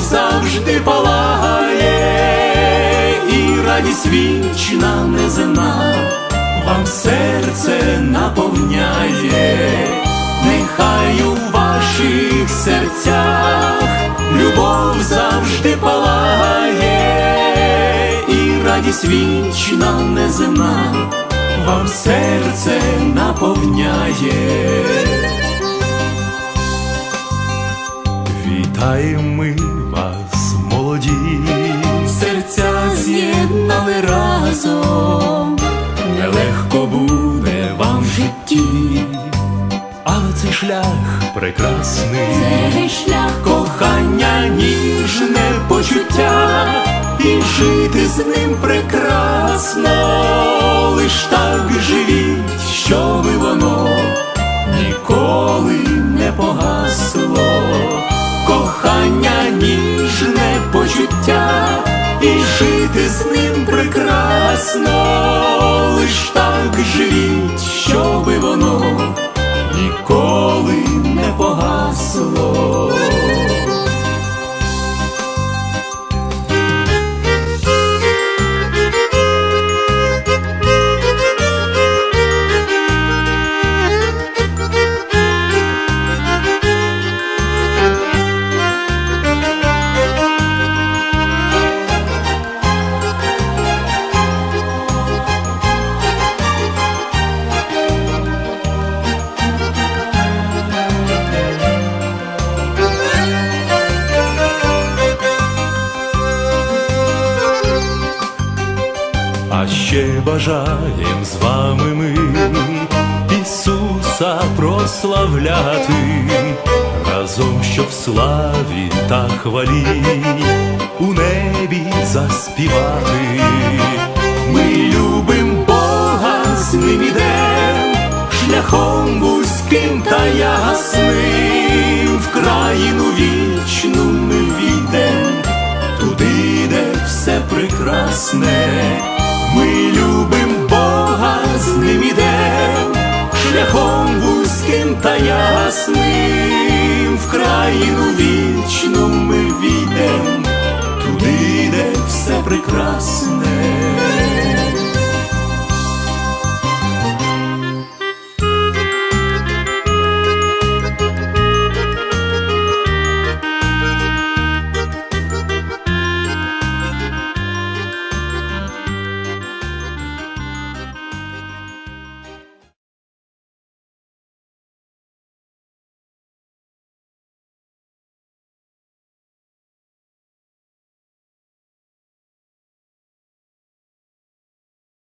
завжди палає, і радість вічна неземна вам серце наповняє, нехай у ваших серцях любов завжди палає, і радість вічна неземна вам серце наповняє. Вітаємо ми вас, молоді, серця з'єднали разом, нелегко буде вам в житті, але цей шлях прекрасний, Цей шлях кохання, ніжне почуття, і жити з ним прекрасно, лиш так живіть, щоби воно ніколи не погасло, прекрасно, лиш так живіть, щоби воно ніколи не погасло. Ще бажаєм з вами ми Ісуса прославляти, разом, щоб в славі та хвалі у небі заспівати. Ми любим Бога, з ним ідем, шляхом вузьким та ясним, в країну вічну ми війдем. Туди, де все прекрасне, та ясним, в країну вічну ми війдем, туди, де все прекрасне.